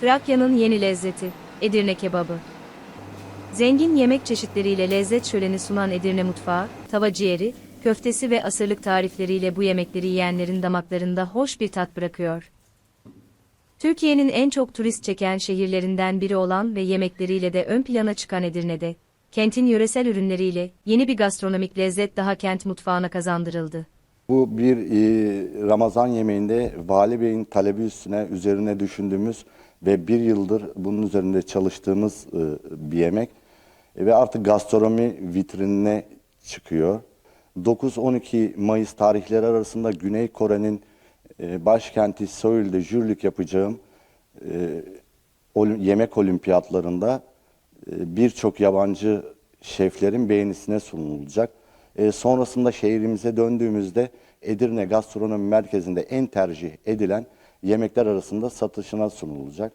Trakya'nın yeni lezzeti, Edirne kebabı. Zengin yemek çeşitleriyle lezzet şöleni sunan Edirne mutfağı, tava ciğeri, köftesi ve asırlık tarifleriyle bu yemekleri yiyenlerin damaklarında hoş bir tat bırakıyor. Türkiye'nin en çok turist çeken şehirlerinden biri olan ve yemekleriyle de ön plana çıkan Edirne'de, kentin yöresel ürünleriyle yeni bir gastronomik lezzet daha kent mutfağına kazandırıldı. Bu bir e, Ramazan yemeğinde Vali Bey'in talebi üstüne üzerine düşündüğümüz ve bir yıldır bunun üzerinde çalıştığımız e, bir yemek. E, ve artık gastronomi vitrinine çıkıyor. 9-12 Mayıs tarihleri arasında Güney Kore'nin e, başkenti Seul'de jürilik yapacağım e, olim- yemek olimpiyatlarında e, birçok yabancı şeflerin beğenisine sunulacak. E, sonrasında şehrimize döndüğümüzde Edirne Gastronomi Merkezi'nde en tercih edilen yemekler arasında satışına sunulacak.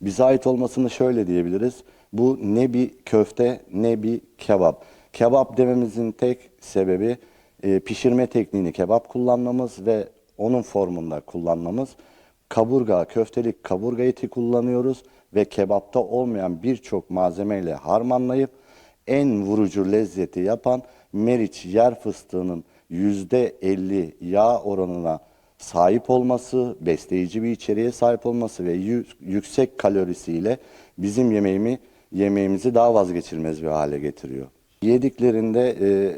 Bize ait olmasını şöyle diyebiliriz. Bu ne bir köfte ne bir kebap. Kebap dememizin tek sebebi e, pişirme tekniğini kebap kullanmamız ve onun formunda kullanmamız. Kaburga, köftelik kaburga eti kullanıyoruz ve kebapta olmayan birçok malzemeyle harmanlayıp en vurucu lezzeti yapan Meriç yer fıstığının %50 yağ oranına sahip olması, besleyici bir içeriğe sahip olması ve yü- yüksek kalorisiyle bizim yemeğimi yemeğimizi daha vazgeçilmez bir hale getiriyor. Yediklerinde e,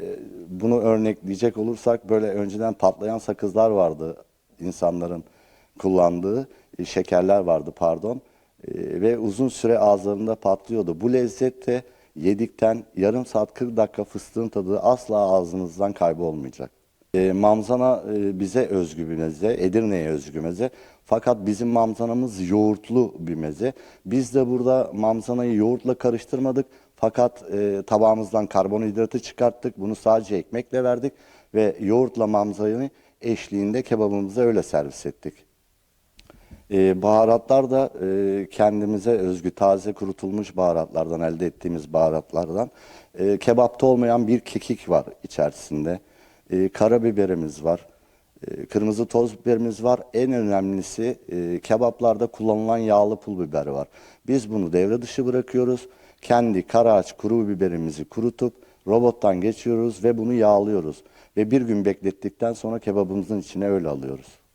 bunu örnekleyecek olursak böyle önceden patlayan sakızlar vardı insanların kullandığı e, şekerler vardı pardon E, ve uzun süre ağızlarında patlıyordu. Bu lezzet de yedikten yarım saat 40 dakika fıstığın tadı asla ağzınızdan kaybolmayacak. E, mamzana e, bize özgü bir meze, Edirne'ye özgü meze. Fakat bizim mamzanamız yoğurtlu bir meze. Biz de burada mamzanayı yoğurtla karıştırmadık. Fakat e, tabağımızdan karbonhidratı çıkarttık. Bunu sadece ekmekle verdik ve yoğurtla mamzayı eşliğinde kebabımıza öyle servis ettik. Ee, baharatlar da e, kendimize özgü taze kurutulmuş baharatlardan elde ettiğimiz baharatlardan. Ee, kebapta olmayan bir kekik var içerisinde. Ee, karabiberimiz var. Ee, kırmızı toz biberimiz var. En önemlisi e, kebaplarda kullanılan yağlı pul biber var. Biz bunu devre dışı bırakıyoruz. Kendi karaağaç kuru biberimizi kurutup robottan geçiyoruz ve bunu yağlıyoruz. Ve bir gün beklettikten sonra kebabımızın içine öyle alıyoruz.